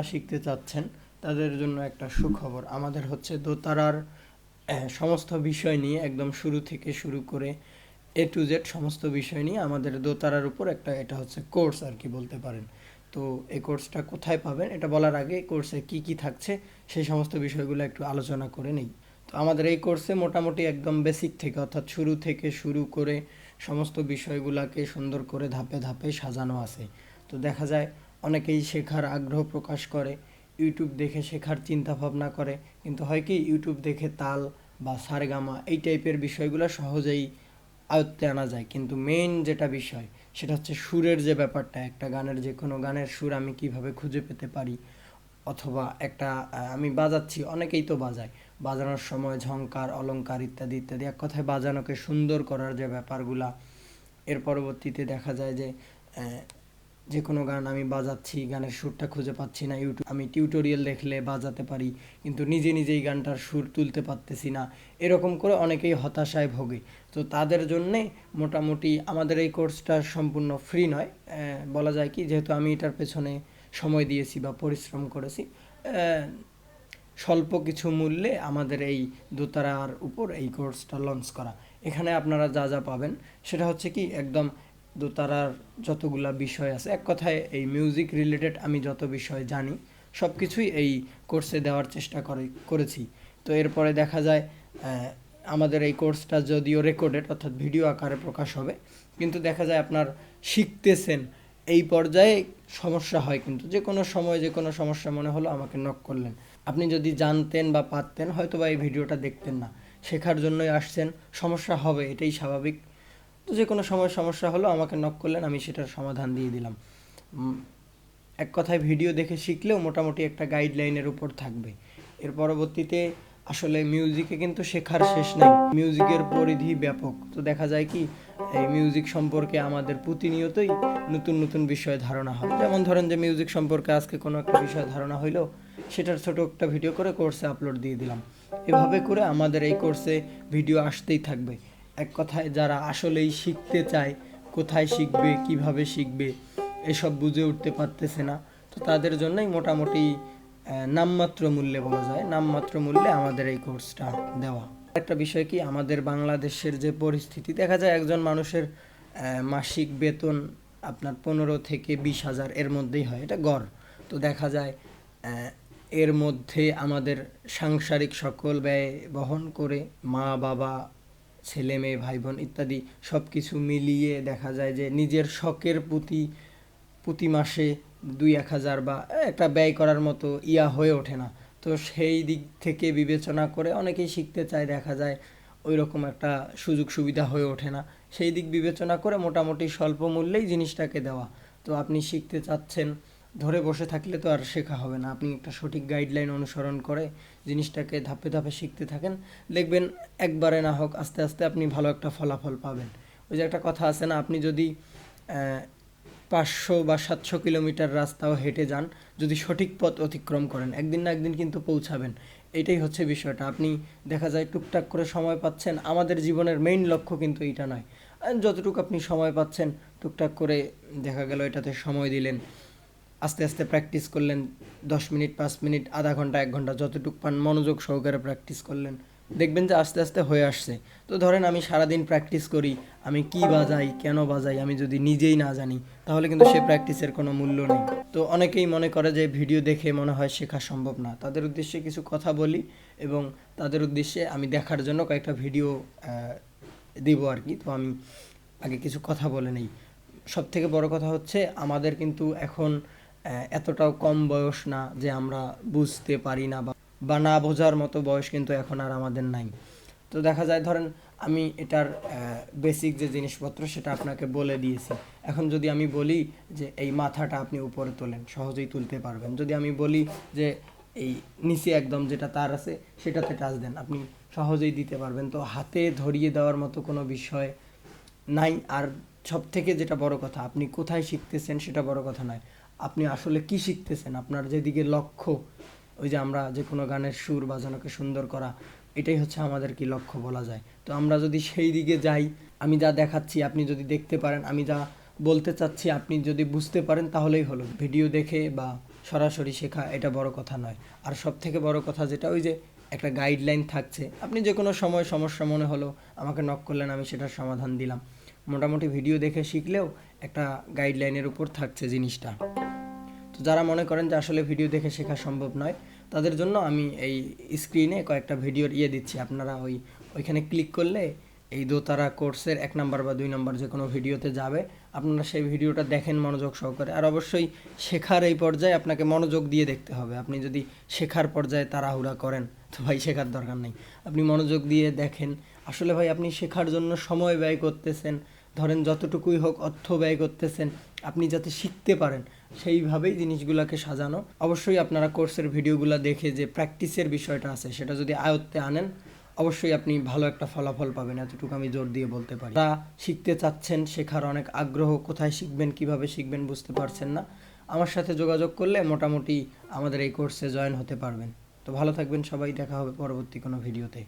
যারা শিখতে চাচ্ছেন, তাদের জন্য একটা সুখবর। আমাদের হচ্ছে দোতারার সমস্ত বিষয় নিয়ে একদম শুরু থেকে শুরু করে এ টু জেড সমস্ত বিষয় নিয়ে আমাদের দোতারার উপর একটা এটা হচ্ছে কোর্স আর কি বলতে পারেন। তো এই কোর্সটা কোথায় পাবেন এটা বলার আগে কোর্সে কি কি থাকছে সেই সমস্ত বিষয়গুলো একটু আলোচনা করে নেই। তো আমাদের এই কোর্সে মোটামুটি একদম বেসিক থেকে অর্থাৎ শুরু থেকে শুরু করে সমস্ত বিষয়গুলোকে সুন্দর করে ধাপে ধাপে সাজানো আছে। তো দেখা যায় অনেকেই শেখার আগ্রহ প্রকাশ করে ইউটিউব দেখে শেখার চিন্তা ভাবনা করে, কিন্তু হয় কি ইউটিউব দেখে তাল বা সারেগামা এই টাইপের বিষয়গুলো সহজেই আয়ত্তে আনা যায়। কিন্তু মেইন যেটা বিষয়, সেটা হচ্ছে সুরের যে ব্যাপারটা, একটা গানের যে কোনো গানের সুর আমি কীভাবে খুঁজে পেতে পারি? অথবা একটা আমি বাজাচ্ছি, অনেকেই তো বাজায়। বাজানোর সময় ঝংকার, অলংকার ইত্যাদি ইত্যাদি। এক কথায় বাজানোকে সুন্দর করার যে ব্যাপারগুলা, এর পরবর্তীতে দেখা যায় যে যে কোনো গান আমি বাজাচ্ছি, গানের সুরটা খুঁজে পাচ্ছি না ইউটিউব আমি টিউটোরিয়াল দেখলে বাজাতে পারি, কিন্তু নিজে নিজেই গানটার সুর তুলতে পারতেছি না। এরকম করে অনেকেই হতাশায় ভোগে। তো তাদের জন্যে মোটামুটি আমাদের এই কোর্সটা সম্পূর্ণ ফ্রি নয়। বলা যায় কি, যেহেতু আমি এটার পেছনে সময় দিয়েছি বা পরিশ্রম করেছি স্বল্প কিছু মূল্যে আমাদের এই দোতারার উপর এই কোর্সটা লঞ্চ করা। এখানে আপনারা যা যা পাবেন, সেটা হচ্ছে কি, একদম দোতারার যতগুলা বিষয় আছে, এক কথায় এই মিউজিক রিলেটেড আমি যত বিষয় জানি সব কিছুই এই কোর্সে দেওয়ার চেষ্টা করে, করেছি। তো এরপরে দেখা যায় আমাদের এই কোর্সটা যদিও রেকর্ডেড অর্থাৎ ভিডিও আকারে প্রকাশ হবে, কিন্তু দেখা যায় আপনার শিখতেছেন, এই পর্যায়ে সমস্যা হয় কিন্তু। যে কোনো সময়, যে কোনো সমস্যা মনে হলো আমাকে নক করলেন। আপনি যদি জানতেন বা পারতেন হয়তো বা এই ভিডিওটা দেখতেন না। শেখার জন্যই আসছেন, সমস্যা হবে, এটাই স্বাভাবিক। তো যে কোনো সময় সমস্যা হলো আমাকে নক করলেন, আমি সেটার সমাধান দিয়ে দিলাম। এক কথায় ভিডিও দেখে শিখলেও মোটামুটি একটা গাইডলাইনের উপর থাকবে। এর পরবর্তীতে আসলে মিউজিকে কিন্তু শেখার শেষ নেই। মিউজিকের পরিধি ব্যাপক। তো দেখা যায় কি, এই মিউজিক সম্পর্কে আমাদের প্রতিনিয়তই নতুন নতুন বিষয় ধারণা হয়। যেমন ধরেন যে মিউজিক সম্পর্কে আজকে কোনো একটা বিষয়ে ধারণা হইল, সেটার ছোট একটা ভিডিও করে কোর্সে আপলোড দিয়ে দিলাম। এভাবে করে আমাদের এই কোর্সে ভিডিও আসতেই থাকবে। এক কথায় যারা আসলেই শিখতে চায়, কোথায় শিখবে, কীভাবে শিখবে, এসব বুঝে উঠতে পারতেছে না। তো তাদের জন্যই মোটামুটি নামমাত্র মূল্যে বলা যায়, নামমাত্র মূল্যে আমাদের এই কোর্সটা দেওয়া। একটা বিষয় কি, আমাদের বাংলাদেশের যে পরিস্থিতি, দেখা যায় একজন মানুষের মাসিক বেতন আপনার পনেরো থেকে বিশ হাজার এর মধ্যেই হয়, এটা গড়। তো দেখা যায় এর মধ্যে আমাদের সাংসারিক সকল ব্যয় বহন করে মা বাবা ছেলে মেয়ে ভাই বোন ইত্যাদি সব কিছু মিলিয়ে দেখা যায় যে নিজের শখের প্রতি প্রতি মাসে দুই, এক হাজার বা একটা ব্যয় করার মতো ইয়া হয়ে ওঠে না। তো সেই দিক থেকে বিবেচনা করে অনেকেই শিখতে চায়, দেখা যায় ওই রকম একটা সুযোগ সুবিধা হয়ে ওঠে না। সেই দিক বিবেচনা করে মোটামুটি স্বল্প মূল্যেই জিনিসটাকে দেওয়া। তো আপনি শিখতে চাচ্ছেন ধরে বসে থাকলে তো আর শেখা হবে না। আপনি একটা সঠিক গাইডলাইন অনুসরণ করে জিনিসটাকে ধাপে ধাপে শিখতে থাকেন। দেখবেন একবারে না হোক আস্তে আস্তে আপনি ভালো একটা ফলাফল পাবেন। ওই যে একটা কথা আছে না, আপনি যদি পাঁচশো বা সাতশো কিলোমিটার রাস্তাও হেঁটে যান, যদি সঠিক পথ অতিক্রম করেন, একদিন না একদিন কিন্তু পৌঁছাবেন। এটাই হচ্ছে বিষয়টা। আপনি দেখা যায় টুকটাক করে সময় পাচ্ছেন, আমাদের জীবনের মেইন লক্ষ্য কিন্তু এটা নয়। যতটুকু আপনি সময় পাচ্ছেন, টুকটাক করে দেখা গেল এটাতে সময় দিলেন। আস্তে আস্তে প্র্যাকটিস করলেন, দশ মিনিট, পাঁচ মিনিট, আধা ঘণ্টা, এক ঘণ্টা যতটুকু পান মনোযোগ সহকারে প্র্যাকটিস করলেন। দেখবেন যে আস্তে আস্তে হয়ে আসছে। তো ধরেন আমি সারাদিন প্র্যাকটিস করি, আমি কি বাজাই, কেন বাজাই, আমি যদি নিজেই না জানি, তাহলে কিন্তু সে প্র্যাকটিসের কোনো মূল্য নেই। তো অনেকেই মনে করে যে ভিডিও দেখে মনে হয় শেখা সম্ভব না। তাদের উদ্দেশ্যে কিছু কথা বলি এবং তাদের উদ্দেশ্যে আমি দেখার জন্য কয়েকটা ভিডিও দিব আর কি। তো আমি আগে কিছু কথা বলে নেই। সব থেকে বড় কথা হচ্ছে, আমাদের কিন্তু এখন এতটাও কম বয়স না যে আমরা বুঝতে পারি না বা না বোঝার মতো বয়স কিন্তু এখন আর আমাদের নাই। তো দেখা যায়, ধরেন আমি এটার বেসিক যে জিনিসপত্র সেটা আপনাকে বলে দিয়েছি। এখন যদি আমি বলি যে এই মাথাটা আপনি উপরে তোলেন, সহজেই তুলতে পারবেন। যদি আমি বলি যে এই নিচে একদম যেটা তার আছে, সেটাতে টাচ দেন, আপনি সহজেই দিতে পারবেন। তো হাতে ধরিয়ে দেওয়ার মতো কোনো বিষয় নাই। আর সব থেকে যেটা বড় কথা, আপনি কোথায় শিখতেছেন সেটা বড় কথা নয়। আপনি আসলে কি শিখতেছেন? আপনার যেদিকে লক্ষ্য, ওই যে আমরা যে কোনো গানের সুর বাজানোকে সুন্দর করা, এটাই হচ্ছে আমাদের কি লক্ষ্য বলা যায়। তো আমরা যদি সেই দিকে যাই, আমি যা দেখাচ্ছি, আপনি যদি দেখতে পারেন, আমি যা বলতে চাচ্ছি, আপনি যদি বুঝতে পারেন, তাহলেই হলো। ভিডিও দেখে বা সরাসরি শেখা, এটা বড় কথা নয়। আর সব থেকে বড় কথা যেটা, ওই যে একটা গাইডলাইন থাকছে। আপনি যে কোনো সময় সমস্যা মনে হলো, আমাকে নক করলেন, আমি সেটার সমাধান দিলাম। মোটামুটি ভিডিও দেখে শিখলেও একটা গাইডলাইনের উপর থাকছে জিনিসটা। যারা মনে করেন যে আসলে ভিডিও দেখে শেখা সম্ভব নয়, তাদের জন্য আমি এই স্ক্রিনে কয়েকটা ভিডিওর ইয়ে দিচ্ছি। আপনারা ওই, ওইখানে ক্লিক করলে এই দোতারা কোর্সের এক নাম্বার বা দুই নাম্বার যে কোনো ভিডিওতে যাবে। আপনারা সেই ভিডিওটা দেখেন মনোযোগ সহকারে। আর অবশ্যই শেখার এই পর্যায়ে আপনাকে মনোযোগ দিয়ে দেখতে হবে। আপনি যদি শেখার পর্যায়ে তাড়াহুড়া করেন, তো ভাই শেখার দরকার নেই। আপনি মনোযোগ দিয়ে দেখেন, আসলে ভাই আপনি শেখার জন্য সময় ব্যয় করতেছেন, ধরেন যতটুকুই হোক অর্থ ব্যয় করতেছেন আপনি যাতে শিখতে পারেন, সেইভাবেই জিনিসগুলোকে সাজানো। অবশ্যই আপনারা কোর্সের ভিডিওগুলো দেখে যে প্র্যাকটিসের বিষয়টা আছে, সেটা যদি আয়ত্তে আনেন, অবশ্যই আপনি ভালো একটা ফলাফল পাবেন, এতটুকু আমি জোর দিয়ে বলতে পারি। তা শিখতে চাচ্ছেন, শেখার অনেক আগ্রহ, কোথায় শিখবেন, কীভাবে শিখবেন বুঝতে পারছেন না, আমার সাথে যোগাযোগ করলে মোটামুটি আমাদের এই কোর্সে জয়েন হতে পারবেন। তো ভালো থাকবেন সবাই, দেখা হবে পরবর্তী কোনো ভিডিওতে।